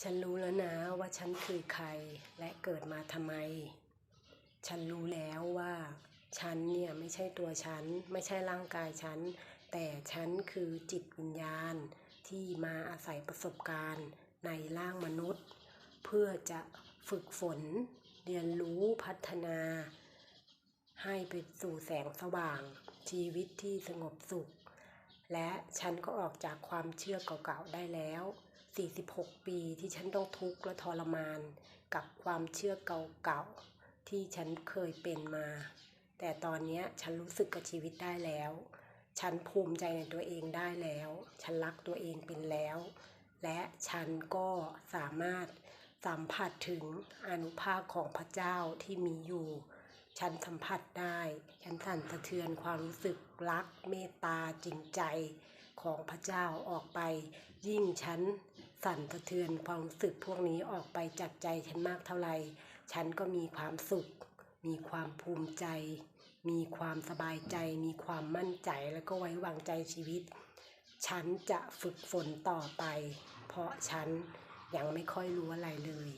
ฉันรู้แล้วนะว่าฉันคือใครและเกิดมาทำไม ฉันรู้แล้วว่า ฉันเนี่ยไม่ใช่ตัวฉัน ไม่ใช่ร่างกายฉัน แต่ฉันคือจิตวิญญาณที่มาอาศัยประสบการณ์ในร่างมนุษย์ เพื่อจะฝึกฝน เรียนรู้พัฒนา ให้ไปสู่แสงสว่าง ชีวิตที่สงบสุข และฉันก็ออกจากความเชื่อเก่าๆได้แล้ว 46 ปีที่ฉันต้องทุกข์และทรมาน กับความเชื่อเก่าๆที่ฉันเคยเป็นมา แต่ตอนนี้ฉันรู้สึกกับชีวิตได้แล้ว ฉันภูมิใจในตัวเองได้แล้ว ฉันรักตัวเองเป็นแล้ว และฉันก็สามารถสัมผัสถึงอนุภาพของพระเจ้าที่มีอยู่ ฉันสัมผัสได้ ฉันสั่นสะเทือนความรู้สึกรักเมตตาจริงใจของพระเจ้าออกไป ยิ่งฉัน สั่นสะเทือนความรู้สึกพวกนี้ออกไปจากใจฉันมากเท่าไหร่ ฉันก็มีความสุข มีความภูมิใจ มีความสบายใจ มีความมั่นใจแล้วก็ไว้วางใจชีวิต ฉันจะฝึกฝนต่อไป เพราะฉันยังไม่ค่อยรู้อะไรเลย